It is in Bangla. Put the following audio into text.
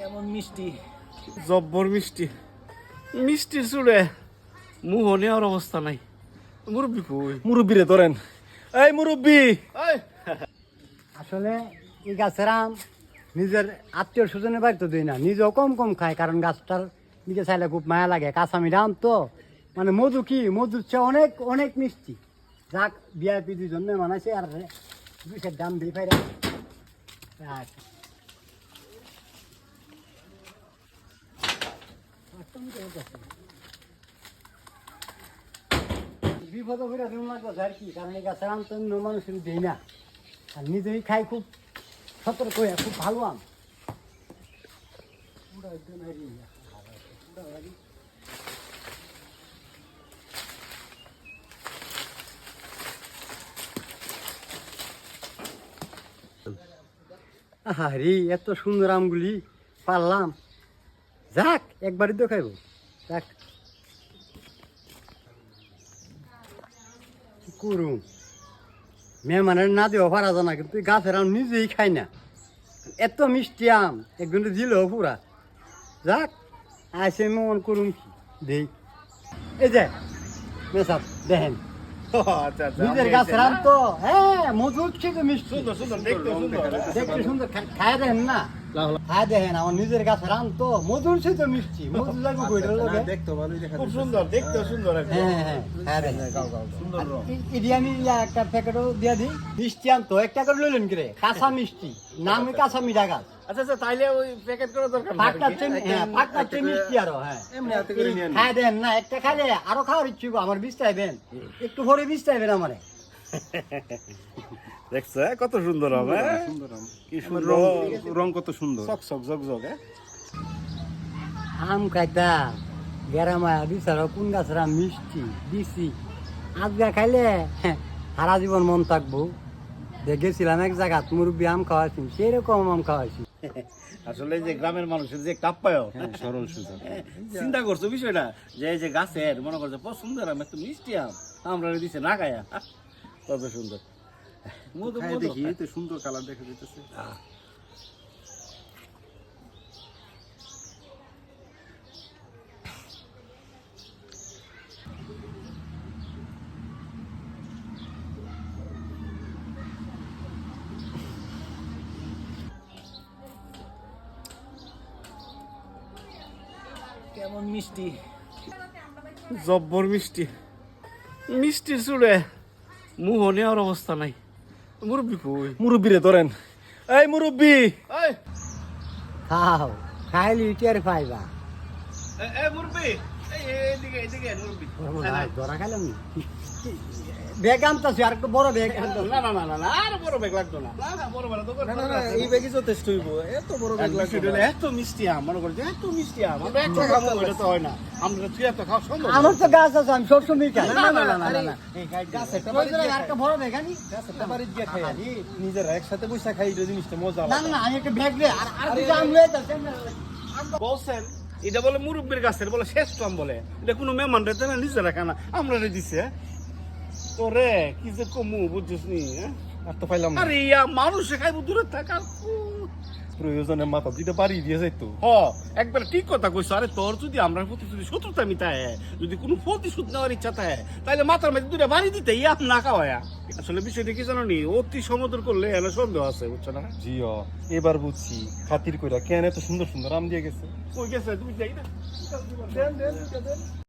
কেমন মিষ্টি? জব্বর মিষ্টি। মিষ্টির চুড়ে মুহ নেওয়ার অবস্থা নাই। মুরব্বী কই? মুরব্বীরে ধরেন। এই মুরব্বী! আসলে এই গাছের আম নিজের আত্মীয় স্বজনের বাড়িতে দিই না নিজেও কম কম খায় কারণ গাছটার নিজে চাইলে খুব মায়া লাগে। কাঁচামির আম তো। মানে মধু কি? মধুর চেয়ে অনেক অনেক মিষ্টি। যাক বিআইপি দুজন মানাইছে আর দুইশের দাম দিয়ে পাইরা। আচ্ছা। বিপদ করে দিন লাগবে আর কি কারণ এই গাছের আম তো অন্য মানুষের দিই না। আর নিজেই খাই খুব সতর্ক হয়ে, খুব ভালো আম। পুরা এত সুন্দর আমগুলি, পারলাম। যাক একবারই তো খাইব। যাক। কি করুম? মেহমানের না দেওয়া পারা জানা কিন্তু গাছের আম নিজেই খাই না। এত মিষ্টি আম একজন দিল পুরা। যাক আসে মন করুম কি দেই। এই যে মেসাব দেখেন। আচ্ছা আচ্ছা নিজের গাছের আম তো হ্যাঁ। মজুদ খেতে মিষ্টি। সুন্দর সুন্দর দেখতে সুন্দর দেখতে সুন্দর। খায় দেখেন না। খায় দেখেন আমার নিজের গাছের আম তো মধুর তো মিষ্টি। মধু লাগবে কইটার লগে ভালোই দেখা খুব সুন্দর দেখতে সুন্দর একদম। হ্যাঁ হ্যাঁ সুন্দর রং আমি একটা প্যাকেটও দিয়ে দিই মিষ্টি আম তো একটা করে লইলেন কাঁচা মিষ্টি নাম কাঁচা মিঠা গাছ। আচ্ছা আচ্ছা তাইলে ওই প্যাকেট করা দরকার নাই পাকটা আর হ্যাঁ পাকটা চেয়ে মিষ্টি আরও হ্যাঁ। এমনি হাতে করে নিয়ে খায় দেন না একটা খাইলে আরও খাওয়ার ইচ্ছু আমার বিষ চাইবেন একটু ভরে বিষ চাইবেন আমারে দেখছ হ্যাঁ? কত সুন্দর হবে হ্যাঁ? আম। কি সুন্দর রং কত সুন্দর। সক সক জগ জগ হ্যাঁ? আম খাইতা বিচারো কোন গাছের মিষ্টি দিছি। আজগা খাইলে সারা জীবন মন থাকব। দেখেছিলাম এক জায়গাত মুরব্বী আম খাওয়াইছি সেরকম আম খাওয়াইছি। আসলে যে গ্রামের মানুষের যে কাপ্পায় সরল সুন্দর চিন্তা করছ বিষয়টা? যে এই যে গাছের মনে করছে পছন্দের আম একটু মিষ্টি আম আমরা দিছে না খায়া। কত সুন্দর। মধু মধু। দেখি তো সুন্দর কালার দেখা যাইতেছে। কেমন মিষ্টি? জব্বর মিষ্টি। মিষ্টির চুড়ে মুহ নেওয়ার অবস্থা নাই। মুরব্বি কই? মুরব্বীরে ধরেন। এই মুরব্বি! এই! খাও খাইলে ইটিয়ার পাইবা। ব্যাগ আনতাছি আর একটু বড় ব্যাগ না না না না না আর বড় ব্যাগ লাগতো না না না বড় বড় তো না না না এই ব্যাগই যথেষ্ট হইব এত বড় ব্যাগ লাগবে এত মিষ্টি আম মনে করছে এত মিষ্টি আম আমরা একটা খাব এটা তো হয় না আমরা তুই এত খাওয়া সম্ভব আমার তো গাছ আছে আমি সবসময় খাই না না না না না না গাছ একটা ওই আর একটা বড় ব্যাগ আনি গাছ একটা বাড়িতে গিয়ে খাই আনি। নিজেরা একসাথে বসে খাই এই জিনিসটা মজা না না আমি একটা ব্যাগ রে আর আর দুটো আম লয়ে যাচ্ছি বলছেন এটা বলে মুরব্বীর গাছের বলে শেষ টম বলে। এটা কোনো মেহমান রে না রাখা না আমরা রে দিছে। তোরে কি যে কমু বুঝছিস নি হ্যাঁ? আর তো পাইলাম আরে ইয়া মানুষে খাইবো দূরে থাকা প্রয়োজনে মাথা দুইটা বাড়ি দিয়ে যাইতো হ একবার ঠিক কথা কইছো। আরে তোর যদি আমরা প্রতি যদি শত্রুতা মিটায় যদি কোনো প্রতিশোধ নেওয়ার ইচ্ছা থাকে তাহলে মাথার মধ্যে দুটা বাড়ি দিতে ইয়া না খাওয়ায়া। আসলে বিষয়টা কি জানো নি? অতি সমুদ্র করলে এনে সন্দেহ আছে বুঝছ না? জিও এবার বুঝছি। খাতির কইরা কেন এত সুন্দর সুন্দর আম দিয়ে গেছে? কই গেছে? তুমি যাই না। দেন দেন দেন।